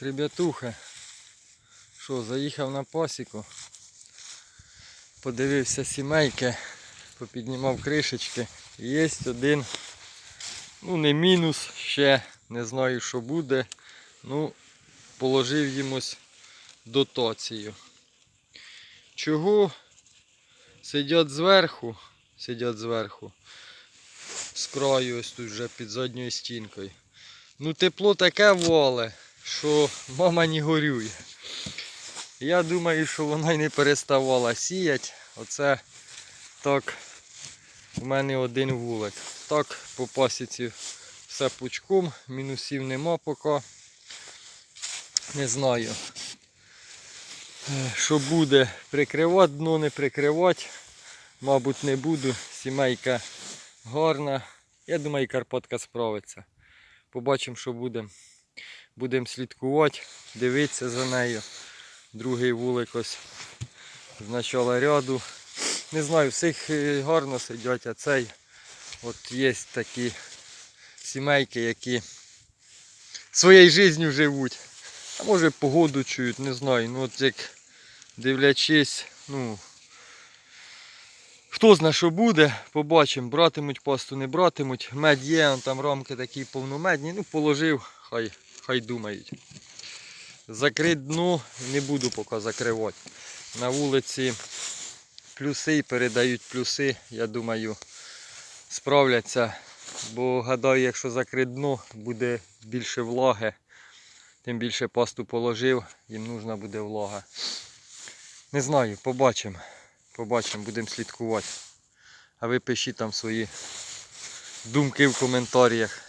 Ребятуха, що, заїхав на пасіку, подивився сімейки, попіднімав кришечки. Є один, ну не мінус ще, не знаю що буде. Ну, положив йомусь дотацію. Чого сидять зверху, сидять зверху, з краю ось тут вже під задньою стінкою. Ну тепло таке воле, що мама не горює. Я думаю, що вона й не переставала сіяти. Оце так в мене один вулик. Так по пасіці все пучком, мінусів нема поки. Не знаю. Що буде прикривати дно, не прикривати. Мабуть, не буду. Сімейка гарна. Я думаю, і Карпатка справиться. Побачимо, що буде. Будемо слідкувати, дивитися за нею. Другий вулик ось з начала ряду. Не знаю, всіх е, гарно сидять, а цей от є такі сімейки, які своєю життю живуть. А може погоду чують, не знаю. Ну от як дивлячись, ну хто зна що буде, побачимо, братимуть пасту, не братимуть. Мед є, там рамки такі повномедні. Ну положив, хай, хай думають. Закрити дно не буду поки закривати. На вулиці плюси і передають плюси, я думаю, справляться. Бо гадаю, якщо закрити дно, буде більше влаги. Тим більше пасту положив, їм нужна буде влага. Не знаю, побачимо. Побачимо, будемо слідкувати. А ви пишіть там свої думки в коментарях.